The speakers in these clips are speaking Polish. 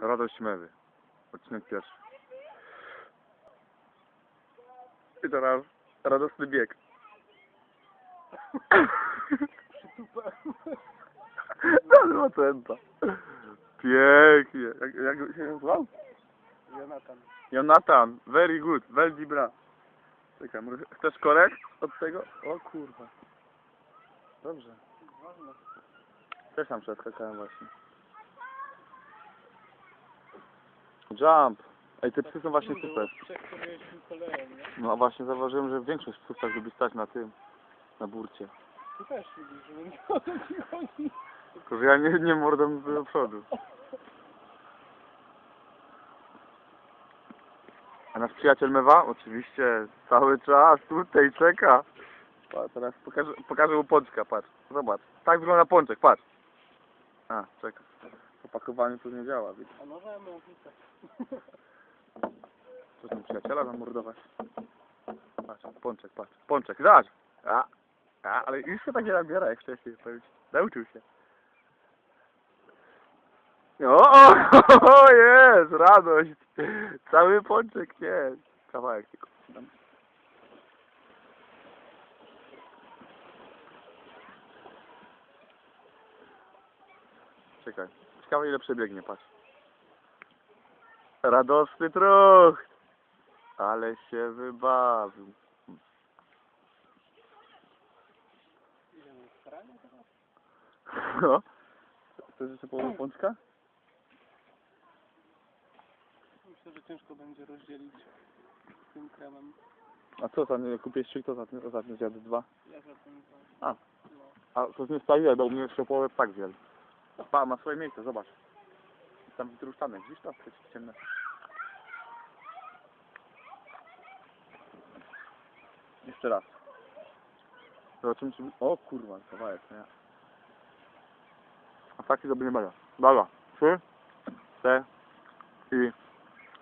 Radość Mewy. Odcinek pierwszy. I teraz radosny bieg. Dobry ocenta. Pięknie. Jak, jak się nazywał? Jonatan. Jonathan. Very good. Well bra. Czekaj, może chcesz korek od tego? O kurwa. Dobrze. Też tam przeskakałem właśnie. Jump. Ej, te psy są właśnie super. No a właśnie zauważyłem, że większość psów tak lubi stać na tym, na burcie. Ty też widzisz, że nie o to ci chodzi. Tylko, że ja nie, nie mordą do przodu. A nasz przyjaciel Mewa? Oczywiście, cały czas tutaj czeka. Teraz pokażę, pokażę mu pączka, patrz. Zobacz. Tak wygląda pączek, patrz. A, czeka. Opakowanie tu nie działa, widzisz. A może mównica. Co tam przyjaciela zamordować? Patrz, pączek, patrz. Pączek, zobacz! A, a, ale już się tak nie nabiera jak wcześniej, powiem ci. Nauczył się. O, o, o, jest, radość! Cały pączek jest. Kawałek tylko. Czekaj. Ciekawe ile przebiegnie, patrz. Radosny truch! Ale się wybawił. No. Chcesz jeszcze połowę pączka? Myślę, że ciężko będzie rozdzielić z tym kremem. A co tam, kupiłeś trzy, to ostatnio, zjadł dwa. Ja za tym. A. No. A to nie stawiłem, bo u mnie jeszcze połowę tak zjadł. Pa, ma swoje miejsce, zobacz. Tam wytruszczane, widzisz to? Jest ciemne. Jeszcze raz. Zobaczymy czy... O kurwa, kawałek, nie? A taki to by nie mega. Dobra. Trzy, cztery i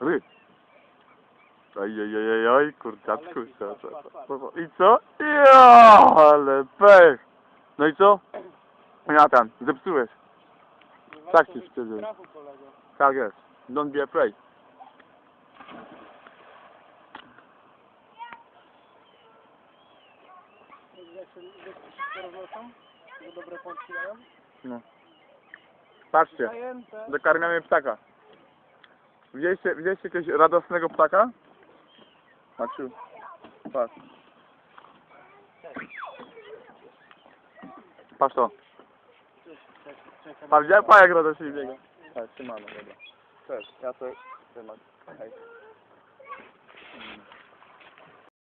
ry. Ojej, kurczaczku. I co? Ja, ale pech. No i co? Jonathan, zepsułeś. Tak wtedy. strachu kolego. Tak jest. Don't be afraid. Dobre. No. Patrzcie, Zajęte. dokarmiamy ptaka. Widzieliście, widzieliście jakiegoś radosnego ptaka? Maciu, patrz. Patrz to. Pan widział pajak się biega. Tak, trzymamy, dobra. Cześć, ja to trzymam. Hej.